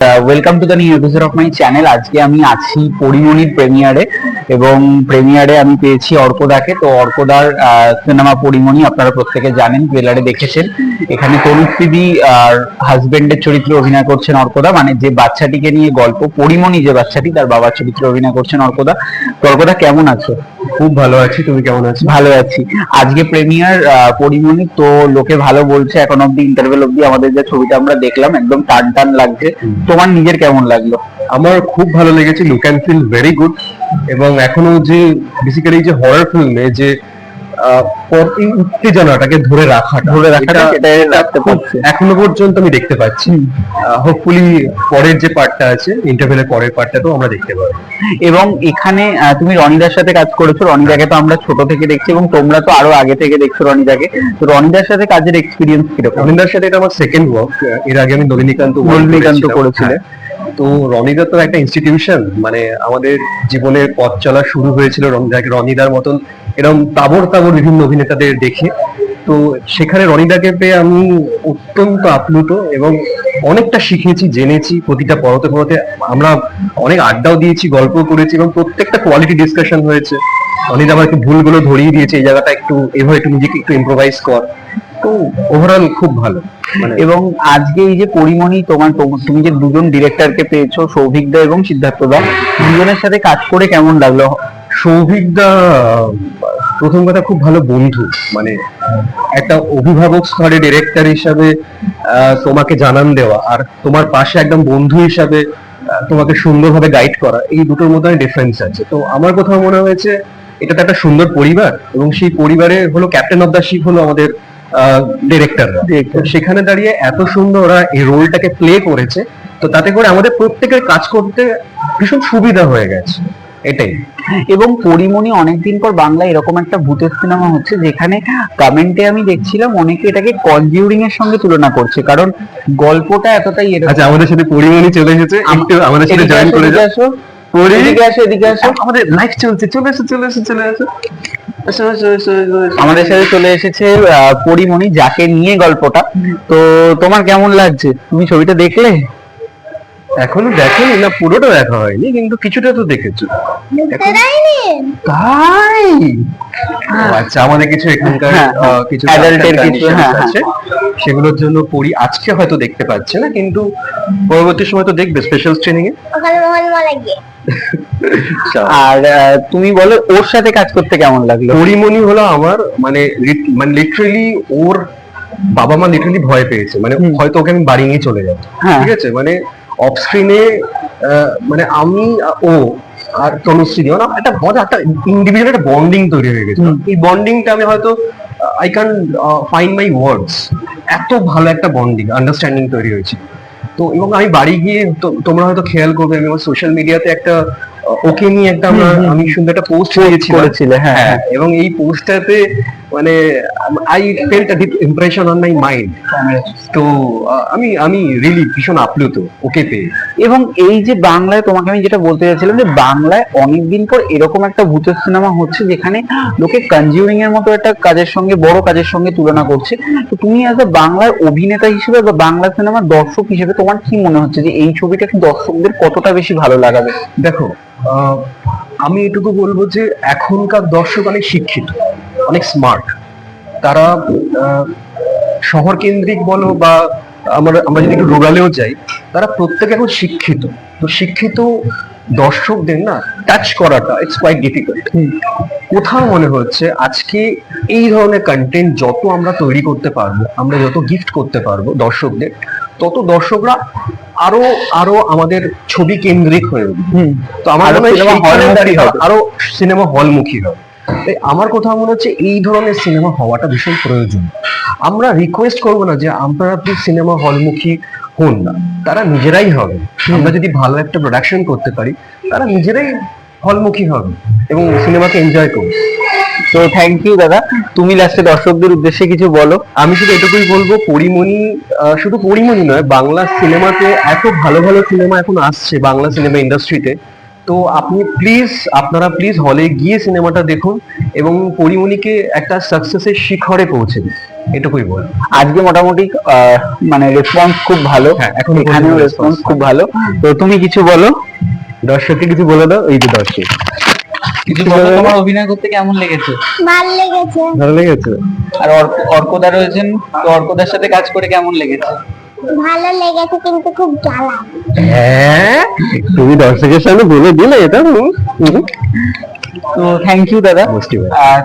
Welcome to the new episode of my channel আজকে আমি আছি পরিমণির প্রেমিয়ারে এবং প্রেমিয়ারে আমি পেয়েছি অর্কদাকে। তো অর্কদার সিনেমা পরিমণি আপনারা প্রত্যেকে জানেন ট্রেলারে দেখেছেন। এখানে তনুশ্রীদি আর হাজবেন্ডের চরিত্রে অভিনয় করছেন অর্কদা। মানে যে বাচ্চাটিকে নিয়ে গল্প, পরিমণি যে বাচ্চাটি, তার বাবার চরিত্রে অভিনয় করছেন অর্কদা। তো অর্কদা, কেমন আছো? খুব ভালো আছি তুমি কেমন আছো? ভালো আছি। আজকে প্রেমিয়ার পরিমণি তো লোকে ভালো বলছে এখন অব্দি ইন্টারভেল অব্দি আমাদের যে ছবিটা আমরা দেখলাম একদম টান টান লাগছে। তোমার নিজের কেমন লাগল? আমার খুব ভালো লেগেছে look and feel very good এবং এখনও যে বেসিক্যালি যে হরর ফিল্মে যে উত্তেজনাটাকে ধরে রাখাটা। ধরে রাখাটা এখনও পর্যন্ত আমি দেখতে পাচ্ছি। হোপফুলি পরের যে পার্টটা আছে ইন্টারভেলের পরের পার্টটা তো আমরা দেখতে পাবো। এবং এখানে তুমি রনিদার সাথে কাজ করেছ। রনিদাকে তো আমরা ছোট থেকে দেখছি এবং তোমরা তো আরও আগে থেকে দেখছ রনিদাকে। তো রনিদার সাথে কাজের এক্সপিরিয়েন্স কীরকম? রনিদার সাথে এটা আমার সেকেন্ড ওয়ার্ক এর আগে আমি নলিনীকান্ত রজনীকান্ত করেছিলাম। তো রনিদা তো একটা ইনস্টিটিউশন মানে আমাদের জীবনের পথ চলা শুরু হয়েছিল রনিদার মতন এরকম তাবর তাবর বিভিন্ন অভিনেতাদের দেখে। তো সেখানে রনিদাকে পেয়ে আমি অত্যন্ত আপ্লুত এবং অনেকটা শিখেছি, জেনেছি প্রতিটা পরতে পরতে আমরা অনেক আড্ডাও দিয়েছি গল্প করেছি এবং প্রত্যেকটা কোয়ালিটি ডিসকাশন হয়েছে। রনিদা আমাকে ভুলগুলো ধরিয়ে দিয়েছে, এই জায়গাটা একটু, এভাবে একটু নিজেকে একটু ইম্প্রোভাইজ কর। তো ওভারঅল খুব ভালো। এবং আজকে এই যে পরিমণি তোমার তুমি যে দুজন ডিরেক্টরকে পেয়েছ সৌভিকদা এবং সিদ্ধার্থদা দুজনের সাথে কাজ করে কেমন লাগল? সৌভিকদা প্রথম কথা খুব ভালো বন্ধু। মানে একটা অভিভাবক স্তরে ডিরেক্টর হিসাবে আহ, তোমাকে জানান দেওয়া আর তোমার পাশে একদম বন্ধু হিসাবে তোমাকে সুন্দরভাবে গাইড করা এই দুটোর মধ্যে ডিফারেন্স আছে। তো আমার কোথাও মনে হয়েছে এটা তো একটা সুন্দর পরিবার এবং সেই পরিবারে হলো ক্যাপ্টেন অফ দ্য শিপ হলো আমাদের Director। সেখানে দাঁড়িয়ে এত সুন্দর ওরা এই রোলটাকে প্লে করেছে তো তাতে করে আমাদের প্রত্যেকের কাজ করতে ভীষণ সুবিধা হয়ে গেছে। এটাই। এবং পরিমণি অনেকদিন পর বাংলা এরকম একটা ভূতের সিনেমা হচ্ছে যেখানে কমেন্টে আমি দেখছিলাম অনেকে এটাকে কনজিউরিং এর সঙ্গে তুলনা করছে কারণ গল্পটা এতটাই আচ্ছা আমাদের সাথে পরিমণি চলে এসেছে একটু আমাদের সাথে জয়েন করে যাও। পরি এদিকে আসো এদিকে আসো। আমাদের লাইভ চলছে চলে এসো চলে এসো চলে এসো। এসো, এসো, এসো। আমাদের সাথে চলে এসেছে আহ, পরিমণি যাকে নিয়ে গল্পটা। তো তোমার কেমন লাগছে? তুমি ছবিটা দেখলে? এখনও দেখোনি না পুরোটা দেখা হয়নি কিন্তু কিছুটা তো দেখেছ। এখন- তাই? আচ্ছা আমাদের কিছু এখানকার হ্যাঁ, আহ, কিছু and কিছু, হ্যাঁ, আছে। সেগুলোর জন্য পড়ি আজকে হয়তো দেখতে পাচ্ছে না কিন্তু পরবর্তী সময় তো দেখবে স্পেশাল ট্রেনিং এ ওখানে মহলমালা গিয়ে আর তুমি বলো ওর সাথে কাজ করতে কেমন লাগল? পরিমণি হলো আমার মানে মানে লিটারালি ওর বাবা মা লিটারালি ভয় পেয়েছে। মানে হয়তো ওকে আমি বাড়ি নিয়ে চলে যাব। হ্যাঁ। ঠিক আছে? মানে অফ স্ক্রিনে মানে আমি ও আর তনুশ্রী মানে একটা মজা একটা ইন্ডিভিজুয়াল একটা বন্ডিং তৈরি হয়ে গেছে। এই বন্ডিংটা আমি হয়তো I can find my words এত ভালো একটা বন্ডিং আন্ডারস্ট্যান্ডিং তৈরি হয়েছে তো এবং আমি বাড়ি গিয়ে তোমরা হয়তো খেয়াল করবে আমি আমার সোশ্যাল মিডিয়াতে একটা ওকে নিয়ে একটা আমি সুন্দর একটা পোস্ট করেছিলাম। করেছিলে, হ্যাঁ, হ্যাঁ এবং এই পোস্টটাতে মানে I felt a deep impression on my mind তো আমি আমি রিলি ভীষণ আপ্লুত ওকে পেয়ে। এবং এই যে বাংলায় তোমাকে আমি যেটা বলতে চাইছিলাম যে বাংলায় অনেকদিন পর এরকম একটা ভূতের সিনেমা হচ্ছে যেখানে লোকে কনজিউরিং এর মতো একটা কাজের সঙ্গে বড় কাজের সঙ্গে তুলনা করছে। তো তুমি অ্যাজ এ বাংলার অভিনেতা হিসেবে বা বাংলা সিনেমার দর্শক হিসেবে তোমার কি মনে হচ্ছে যে এই ছবিটা কি দর্শকদের কতটা বেশি ভালো লাগাবে? দেখো আহ, আমি এটুকু বলব যে এখনকার দর্শক অনেক শিক্ষিত। অনেক স্মার্ট তারা শহর কেন্দ্রিক বলো বা আমরা আমরা যদি একটু রুরালেও যাই তারা প্রত্যেকে এখন শিক্ষিত। তো শিক্ষিত দর্শকদের না টাচ করাটা ইটস কোয়াইট ডিফিকাল্ট কোথাও মনে হচ্ছে আজকে এই ধরনের কন্টেন্ট যত আমরা তৈরি করতে পারব আমরা যত গিফট করতে পারব দর্শকদের তত দর্শকরা আরও আরও আমাদের ছবি কেন্দ্রিক হয়ে উঠবে। তো আমার। আরও সিনেমা হলমুখী হবে। তাই আমার কোথাও মনে হচ্ছে এই ধরনের সিনেমা হওয়াটা ভীষণ প্রয়োজন। আমরা রিকোয়েস্ট করব না যে আপনারা প্লিজ সিনেমা হলমুখী হন না। তারা নিজেরাই হবে। আমরা যদি ভালো একটা প্রোডাকশন করতে পারি তারা নিজেরাই হলমুখী হবে এবং সিনেমাকে এনজয় করবে। তো থ্যাংক ইউ দাদা। তুমি লাস্টে দর্শকদের উদ্দেশ্যে কিছু বলো। আমি শুধু এটুকুই বলব পরিমণি শুধু পরিমণি নয় বাংলা সিনেমাতে এত ভালো ভালো সিনেমা এখন আসছে বাংলা সিনেমা ইন্ডাস্ট্রিতে তো আপনি প্লিজ আপনারা প্লিজ হলে গিয়ে সিনেমাটা দেখুন এবং পরিমণিকে একটা সাকসেসের শিখরে পৌঁছে দিন। এটুকুই বল আজকে মোটামুটি মানে রেসপন্স খুব ভালো। হ্যাঁ, এখনও এখানেও রেসপন্স খুব ভালো। তো তুমি কিছু বলো? দর্শককে কিছু বলে দাও এই যে দর্শক। কিছু বলো তোমার অভিনয় করতে কেমন লেগেছে? ভালো লেগেছে। ভালো লেগেছে? আর অর্কদা রয়েছেন তো অর্কদার সাথে কাজ করে কেমন লেগেছে? ভালো লেগেছে কিন্তু খুব জ্বালা। হ্যাঁ তুমি দর্শকের সামনে বলে দিলে এটা। তো থ্যাংক ইউ দাদা। আর